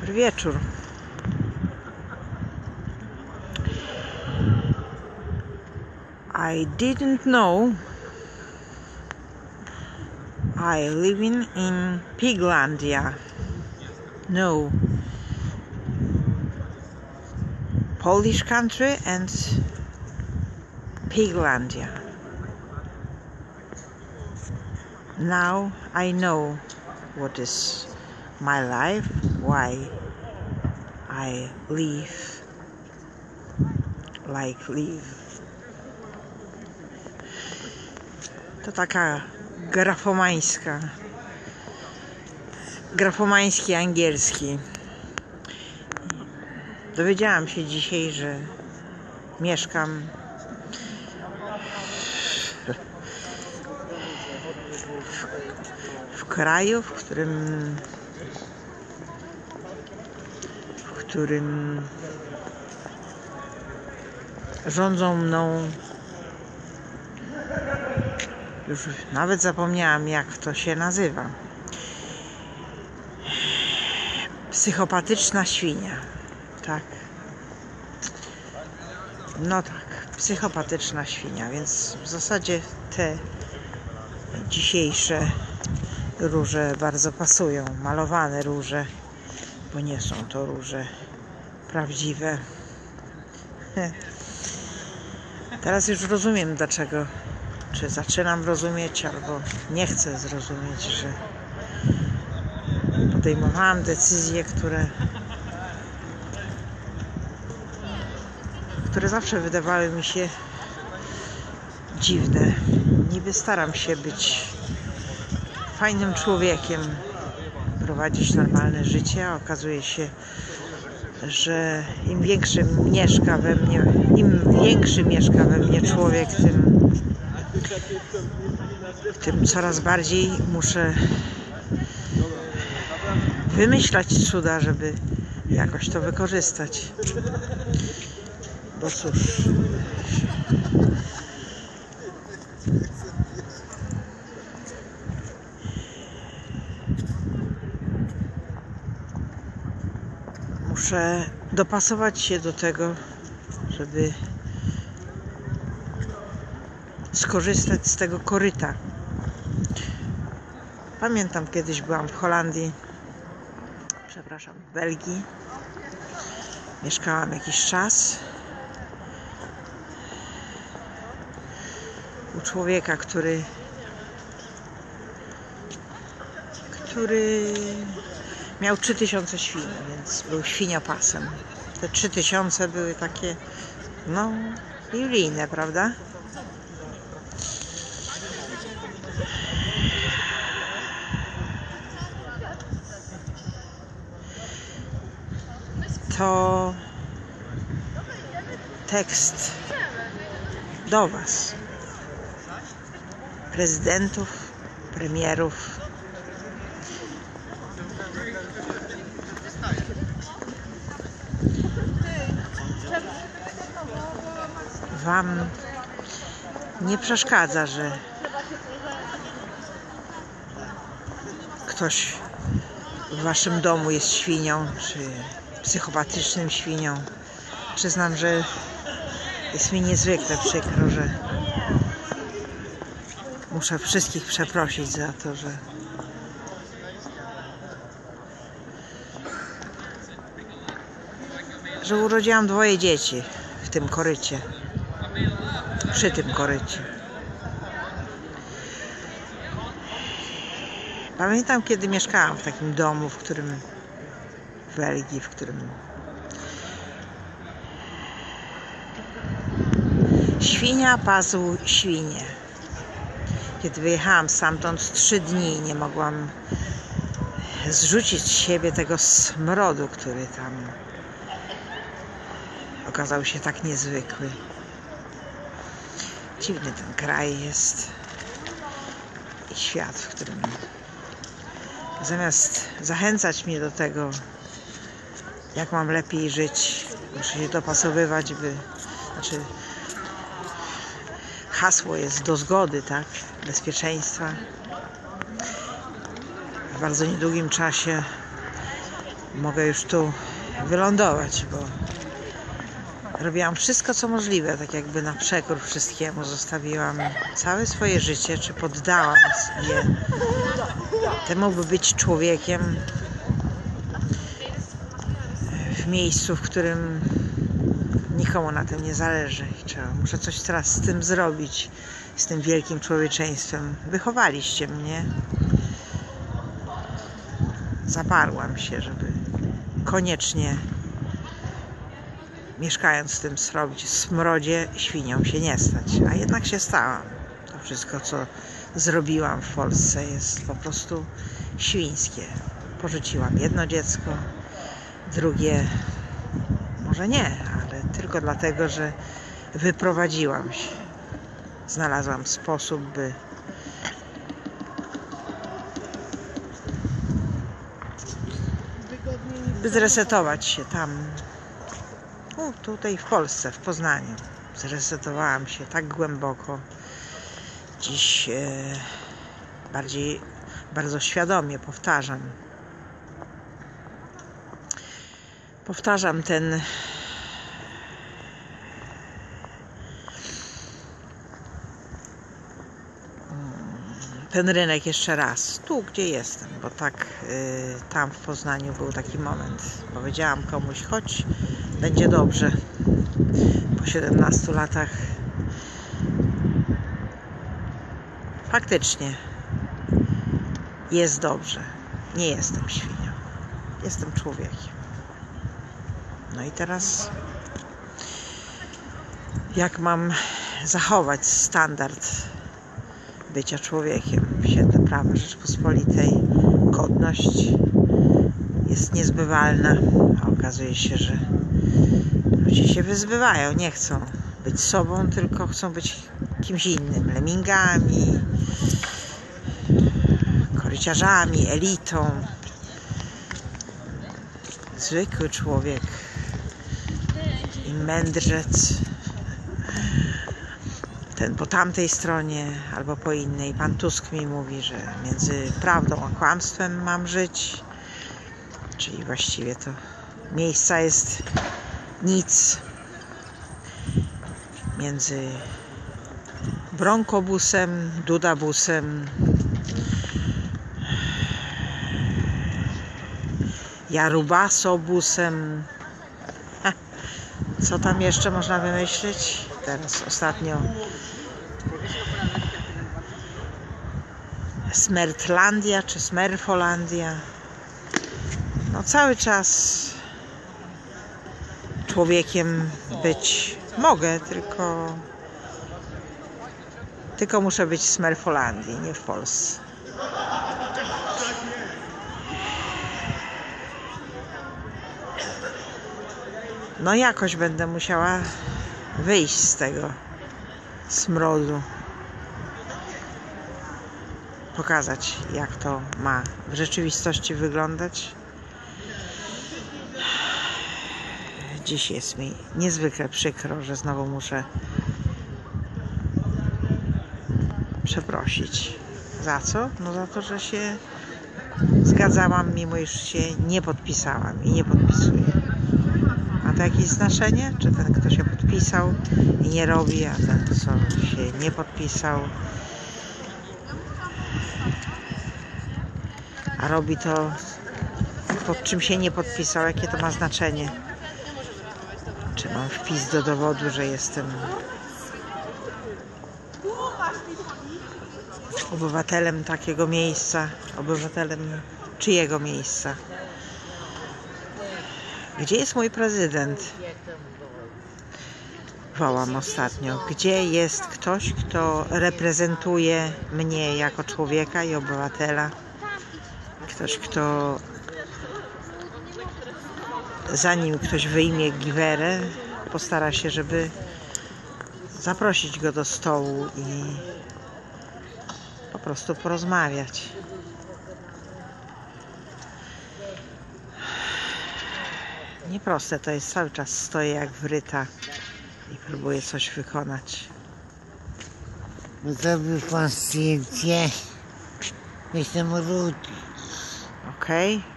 Dobry wieczór. I didn't know I living in Piglandia. No. Polish country and Piglandia. Now I know what is my life, why I live like. To taka grafomańska. Grafomański angielski. Dowiedziałam się dzisiaj, że mieszkam w, w kraju, w którym w którym rządzą mną. Już nawet zapomniałam jak to się nazywa. Psychopatyczna świnia. Tak. No tak psychopatyczna świnia więc w zasadzie te dzisiejsze róże bardzo pasują. Malowane róże bo nie są to róże prawdziwe teraz już rozumiem dlaczego czy zaczynam rozumieć, albo nie chcę zrozumieć, że podejmowałam decyzje, które które zawsze wydawały mi się dziwne. Niby staram się być fajnym człowiekiem, prowadzić normalne życie, a okazuje się, że im większy mieszka we mnie, im większy mieszka we mnie człowiek, tym tym coraz bardziej muszę wymyślać cuda, żeby jakoś to wykorzystać. Bo cóż. Muszę dopasować się do tego, żeby skorzystać z tego koryta. Pamiętam kiedyś byłam w Holandii, przepraszam, w Belgii. Mieszkałam jakiś czas u człowieka, który który miał 3000 świn, więc był świniopasem. Te 3000 były takie, no, julijne, prawda? to tekst do Was, prezydentów, premierów. Wam nie przeszkadza, że ktoś w Waszym domu jest świnią, czy psychopatycznym świnią. Przyznam, że jest mi niezwykle przykro, że muszę wszystkich przeprosić za to, że że urodziłam dwoje dzieci w tym korycie. Przy tym korycie. Pamiętam, kiedy mieszkałam w takim domu, w którym w Belgii, w którym świnia pasł świnie. Kiedy wyjechałam stamtąd trzy dni nie mogłam zrzucić z siebie tego smrodu, który tam okazał się tak niezwykły. Dziwny ten kraj jest i świat, w którym zamiast zachęcać mnie do tego, jak mam lepiej żyć. Muszę się dopasowywać, by. Znaczy, hasło jest do zgody, tak? Bezpieczeństwa. W bardzo niedługim czasie mogę już tu wylądować, bo robiłam wszystko, co możliwe, tak jakby na przekór wszystkiemu. Zostawiłam całe swoje życie, czy poddałam je temu, by być człowiekiem w miejscu, w którym nikomu na tym nie zależy. Muszę coś teraz z tym zrobić, z tym wielkim człowieczeństwem. Wychowaliście mnie. Zaparłam się, żeby koniecznie mieszkając w tym smrodzie świnią się nie stać. A jednak się stałam. To wszystko, co zrobiłam w Polsce jest po prostu świńskie. Porzuciłam jedno dziecko, drugie może nie, ale tylko dlatego, że wyprowadziłam się. Znalazłam sposób, by by zresetować się tam, tutaj w Polsce, w Poznaniu. Zresetowałam się tak głęboko. Dziś e, bardziej, bardzo świadomie powtarzam. Powtarzam ten ten rynek jeszcze raz, tu gdzie jestem, bo tak y, tam w Poznaniu był taki moment. Powiedziałam komuś, chodź, będzie dobrze. Po 17 latach faktycznie jest dobrze. Nie jestem świnią, jestem człowiekiem. No i teraz, jak mam zachować standard bycia człowiekiem w świetle prawa Rzeczpospolitej. Godność jest niezbywalna, a okazuje się, że ludzie się wyzbywają, nie chcą być sobą, tylko chcą być kimś innym, lemingami, koryciarzami, elitą. Zwykły człowiek i mędrzec ten po tamtej stronie albo po innej. Pan Tusk mi mówi, że między prawdą a kłamstwem mam żyć. Czyli właściwie to miejsca jest nic między bronkobusem, dudabusem, jarubasobusem. Co tam jeszcze można wymyślić? Teraz ostatnio Smertlandia czy Smerfolandia. No cały czas człowiekiem być mogę, tylko tylko muszę być w Smerfolandii, nie w Polsce. No jakoś będę musiała wyjść z tego smrodu. Pokazać, jak to ma w rzeczywistości wyglądać. Dziś jest mi niezwykle przykro, że znowu muszę przeprosić. Za co? No za to, że się zgadzałam, mimo iż się nie podpisałam i nie podpisuję. Ma to jakieś znaczenie? Czy ten, kto się podpisał i nie robi, a ten, co się nie podpisał, a robi to, pod czym się nie podpisał, jakie to ma znaczenie? Mam wpis do dowodu, że jestem obywatelem takiego miejsca, obywatelem czyjego miejsca? Gdzie jest mój prezydent? Wołam ostatnio. Gdzie jest ktoś, kto reprezentuje mnie jako człowieka i obywatela? Ktoś, kto zanim ktoś wyjmie giwerę, postara się, żeby zaprosić go do stołu i po prostu porozmawiać. Nieproste to jest, cały czas stoję jak wryta i próbuję coś wykonać. Zrobił pan zdjęcie. Jestem rudy. Okej?